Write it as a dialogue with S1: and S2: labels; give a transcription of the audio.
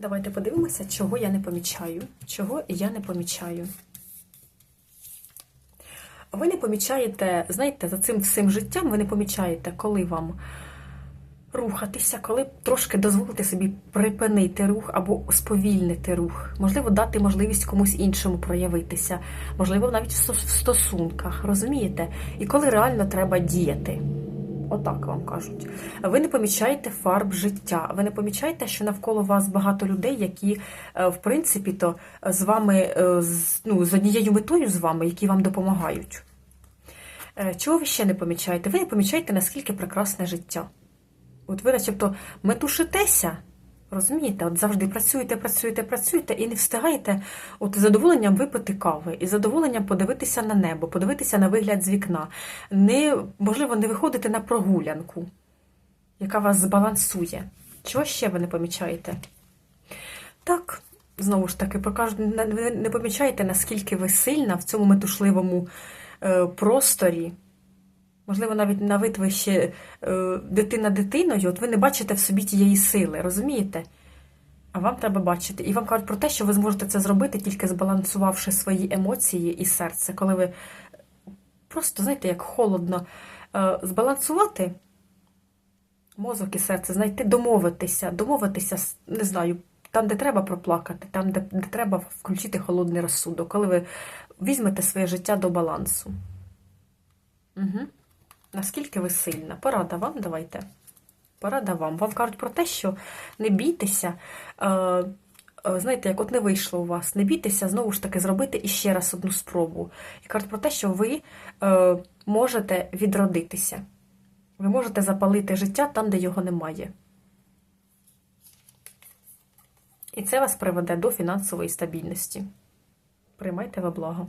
S1: Давайте подивимося, чого я не помічаю. Чого я не помічаю. Ви не помічаєте, знаєте, за цим всім життям ви не помічаєте, коли вам рухатися, коли трошки дозволити собі припинити рух або сповільнити рух. Можливо, дати можливість комусь іншому проявитися, можливо, навіть в стосунках, розумієте? І коли реально треба діяти. Отак вам кажуть. Ви не помічаєте фарб життя. Ви не помічаєте, що навколо вас багато людей, які, е, в принципі, то з вами е, ну, з однією метою з вами, які вам допомагають. Е, Чого ви ще не помічаєте? Ви не помічаєте, наскільки прекрасне життя. От ви, начебто, метушитеся, розумієте, от завжди працюєте, працюєте, працюєте і не встигаєте от задоволенням випити кави, і задоволенням подивитися на небо, подивитися на вигляд з вікна. Не, можливо, не виходити на прогулянку, яка вас збалансує. Чого ще ви не помічаєте? Так, знову ж таки, ви не помічаєте, наскільки ви сильна в цьому метушливому е, просторі. Можливо, навіть на вид ви ще е, дитина дитиною, от ви не бачите в собі тієї сили, розумієте? А вам треба бачити. І вам кажуть про те, що ви зможете це зробити, тільки збалансувавши свої емоції і серце, коли ви просто, знаєте, як холодно е, збалансувати мозок і серце, знайти, домовитися, домовитися, не знаю, там, де треба проплакати, там, де, де треба включити холодний розсудок, коли ви візьмете своє життя до балансу. Угу. Наскільки ви сильна? Порада вам давайте. Порада вам. Вам кажуть про те, що не бійтеся. Е, е, знаєте, як от не вийшло у вас, не бійтеся знову ж таки зробити іще раз одну спробу. І кажуть про те, що ви е, можете відродитися. Ви можете запалити життя там, де його немає. І це вас приведе до фінансової стабільності. Приймайте во благо.